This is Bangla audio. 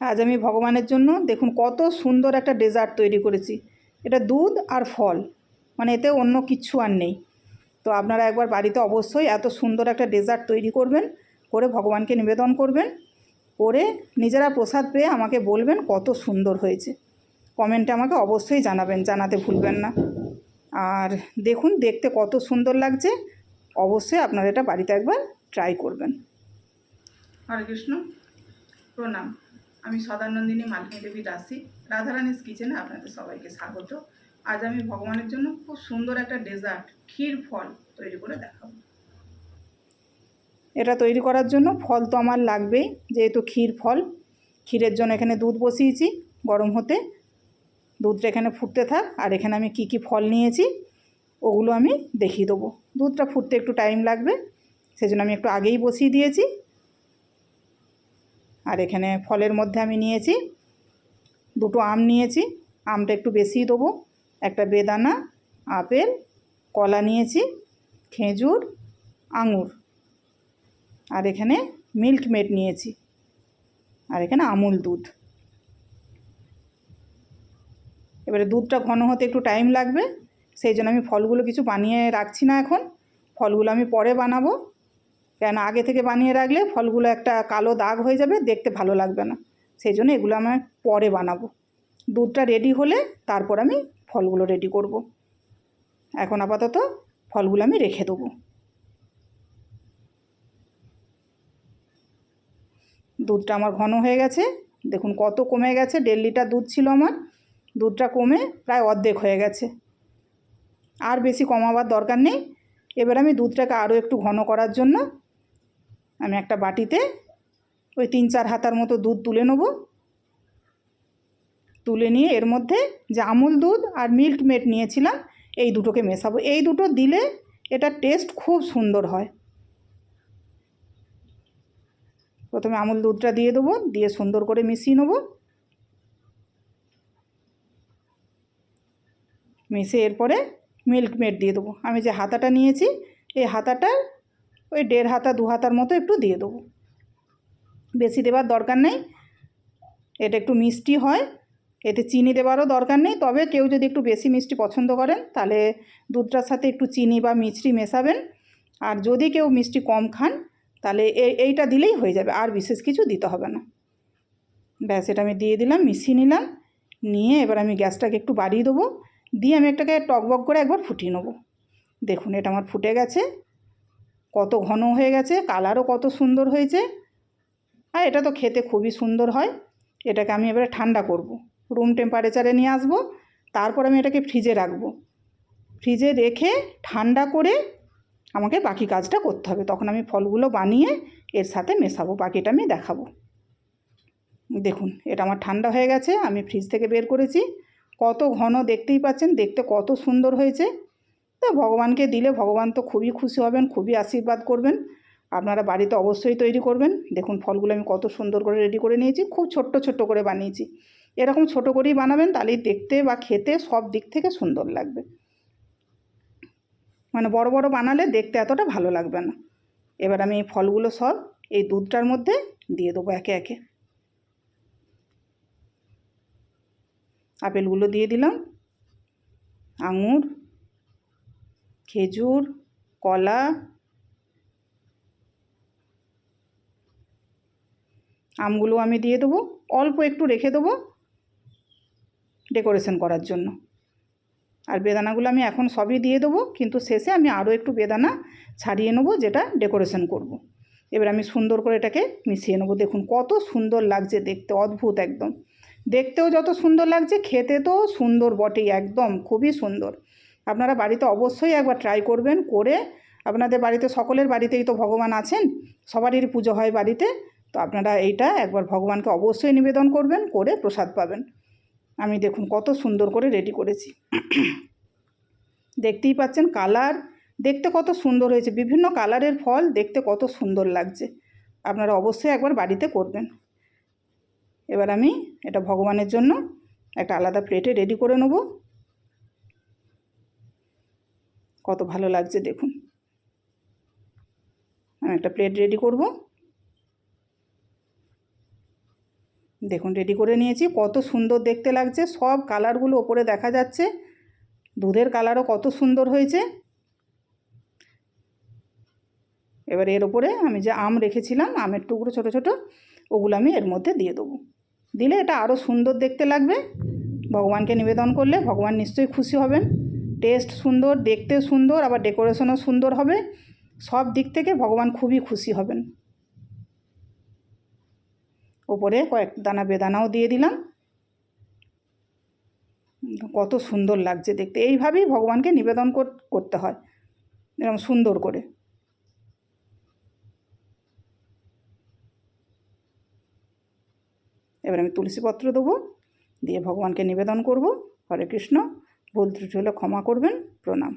আজ আমি ভগবানের জন্য দেখুন কত সুন্দর একটা ডেজার্ট তৈরি করেছি। এটা দুধ আর ফল মানে এতে অন্য কিচ্ছু আর নেই। তো আপনারা একবার বাড়িতে অবশ্যই এত সুন্দর একটা ডেজার্ট তৈরি করবেন, করে ভগবানকে নিবেদন করবেন, করে নিজেরা প্রসাদ পেয়ে আমাকে বলবেন কত সুন্দর হয়েছে। কমেন্টে আমাকে অবশ্যই জানাবেন, জানাতে ভুলবেন না। আর দেখুন, দেখতে কত সুন্দর লাগছে, অবশ্যই আপনারা এটা বাড়িতে একবার ট্রাই করবেন। হরে কৃষ্ণ, প্রণাম। আমি সদানন্দিনী মালিনী দেবী দাসী। রাধারানীস কিচেনে আপনাদের সবাইকে স্বাগত। আজ আমি ভগবানের জন্য খুব সুন্দর একটা ডেজার্ট, ক্ষীর ফল তৈরি করে দেখাবো। এটা তৈরি করার জন্য ফল তো আমার লাগবেই, যেহেতু ক্ষীর ফল। ক্ষীরের জন্য এখানে দুধ বসিয়েছি, গরম হতে। দুধটা এখানে ফুটতে থাক, আর এখানে আমি কি কি ফল নিয়েছি, ওগুলো আমি দেখিয়ে দেবো। দুধটা ফুটতে একটু টাইম লাগবে, সেজন্য আমি একটু আগেই বসিয়ে দিয়েছি। আর এখানে ফলের মধ্যে আমি নিয়েছি দুটো আম নিয়েছি, আমটা একটু বেশিই দেবো। একটা বেদানা, আপেল, কলা নিয়েছি, খেজুর, আঙুর। আর এখানে মিল্ক মেড নিয়েছি। আর এখানে আমুল দুধ। এবারে দুধটা ঘন হতে একটু টাইম লাগবে, সেই জন্য আমি ফলগুলো কিছু বানিয়ে রাখছি না এখন। ফলগুলো আমি পরে বানাবো। কেন আগে থেকে বানিয়ে রাখলে ফলগুলো একটা কালো দাগ হয়ে যাবে, দেখতে ভালো লাগবে না। সেই জন্য এগুলো আমি পরে বানাবো। দুধটা রেডি হলে তারপর আমি ফলগুলো রেডি করব। এখন আপাতত ফলগুলো আমি রেখে দেবো। দুধটা আমার ঘন হয়ে গেছে। দেখুন কত কমে গেছে, দেড় লিটার দুধ ছিল আমার। দুধটা কমে প্রায় অর্ধেক হয়ে গেছে। আর বেশি কমাবার দরকার নেই। এবার আমি দুধটাকে আরও একটু ঘন করার জন্য আমি একটা বাটিতে ওই তিন চার হাতার মতো দুধ তুলে নেব। তুলে নিয়ে এর মধ্যে যে আমুল দুধ আর মিল্ক মেড নিয়েছিলাম, এই দুটোকে মেশাবো। এই দুটো দিলে এটা টেস্ট খুব সুন্দর হয়। প্রথমে আমুল দুধটা দিয়ে দেবো, দিয়ে সুন্দর করে মিশিয়ে নেব। মিশে এরপরে মিল্ক মেড দিয়ে দেবো। আমি যে হাতাটা নিয়েছি, এই হাতাটা ওই দেড় হাতা, দু হাতার মতো একটু দিয়ে দেবো। বেশি দেবার দরকার নেই। এটা একটু মিষ্টি হয়। এতে চিনি দেওয়ারও দরকার নেই। তবে কেউ যদি একটু বেশি মিষ্টি পছন্দ করেন, তাহলে দুধটার সাথে একটু চিনি বা মিষ্টি মেশাবেন। আর যদি কেউ মিষ্টি কম খান, তাহলে এই এইটা দিলেই হয়ে যাবে। আর বিশেষ কিছু দিতে হবে না। ব্যাস, এটা আমি দিয়ে দিলাম, মিশিয়ে নিলাম। নিয়ে এবার আমি গ্যাসটাকে একটু বাড়িয়ে দেবো। দিয়ে আমি একটাকে টকবক করে একবার ফুটিয়ে নেব। দেখুন, এটা আমার ফুটে গেছে। কত ঘন হয়ে গেছে, কালারও কত সুন্দর হয়েছে। আর এটা তো খেতে খুবই সুন্দর হয়। এটাকে আমি এবারে ঠান্ডা করব। রুম টেম্পারেচারে নিয়ে আসব। তারপর আমি এটাকে ফ্রিজে রাখব। ফ্রিজে রেখে ঠান্ডা করে আমাকে বাকি কাজটা করতে হবে। তখন আমি ফলগুলো বানিয়ে এর সাথে মেশাবো। বাকিটা আমি দেখাবো। দেখুন, এটা আমার ঠান্ডা হয়ে গেছে। আমি ফ্রিজ থেকে বের করেছি। কত ঘন দেখতেই পাচ্ছেন? দেখতে কত সুন্দর হয়েছে। তো ভগবানকে দিলে ভগবান তো খুবই খুশি হবেন, খুবই আশীর্বাদ করবেন। আপনারা বাড়িতে অবশ্যই তৈরি করবেন। দেখুন ফলগুলো আমি কত সুন্দর করে রেডি করে নিয়েছি, খুব ছোট্ট ছোট্ট করে বানিয়েছি। এরকম ছোট করেই বানাবেন, তাহলেই দেখতে বা খেতে সব দিক থেকে সুন্দর লাগবে। মানে বড় বড় বানালে দেখতে এতটা ভালো লাগবে না। এবার আমি ফলগুলো সব এই দুধটার মধ্যে দিয়ে দেবো একে একে। আপেলগুলো দিয়ে দিলাম, আঙুর খেজুর, কলা, আমগুলো আমি দিয়ে দেবো। অল্প একটু রেখে দেবো ডেকোরেশন করার জন্য। আর বেদানাগুলো আমি এখন সবই দিয়ে দেবো, কিন্তু শেষে আমি আরও একটু বেদানা ছাড়িয়ে নেব, যেটা ডেকোরেশন করব। এবার আমি সুন্দর করে এটাকে মিশিয়ে নেব। দেখুন কত সুন্দর লাগছে দেখতে, অদ্ভুত একদম। দেখতেও যত সুন্দর লাগছে, খেতে তো সুন্দর বটেই, একদম খুবই সুন্দর। আপনারা বাড়িতে অবশ্যই একবার ট্রাই করবেন, করে আপনাদের বাড়িতে সকলের বাড়িতেই তো ভগবান আছেন, সবারই পুজো হয় বাড়িতে, তো আপনারা এইটা একবার ভগবানকে অবশ্যই নিবেদন করবেন, করে প্রসাদ পাবেন। আমি দেখুন কত সুন্দর করে রেডি করেছি। দেখতেই পাচ্ছেন কালার, দেখতে কত সুন্দর হয়েছে, বিভিন্ন কালারের ফল দেখতে কত সুন্দর লাগছে। আপনারা অবশ্যই একবার বাড়িতে করবেন। এবার আমি এটা ভগবানের জন্য একটা আলাদা প্লেটে রেডি করে নেব। কত ভালো লাগছে দেখুন। আমি একটা প্লেট রেডি করব। দেখুন রেডি করে নিয়েছি। কত সুন্দর দেখতে লাগছে। সব কালারগুলো ওপরে দেখা যাচ্ছে। দুধের কালারও কত সুন্দর হয়েছে। এবার এর ওপরে আমি যে আম রেখেছিলাম, আমের টুকরো ছোটো ছোটো, ওগুলো আমি এর মধ্যে দিয়ে দেবো। দিলে এটা আরও সুন্দর দেখতে লাগবে। ভগবানকে নিবেদন করলে ভগবান নিশ্চয়ই খুশি হবেন। টেস্ট সুন্দর, দেখতে সুন্দর, আবার ডেকোরেশনও সুন্দর হবে। সব দিক থেকে ভগবান খুবই খুশি হবেন। ওপরে কয়েক দানা বেদানাও দিয়ে দিলাম। কত সুন্দর লাগছে দেখতে। এইভাবেই ভগবানকে নিবেদন কর- করতে হয়। এরকম সুন্দর করে। এবার আমি তুলসীপত্র দেবো, দিয়ে ভগবানকে নিবেদন করব। হরে কৃষ্ণ। ভুল ত্রুটি হলে ক্ষমা করবেন প্রণাম।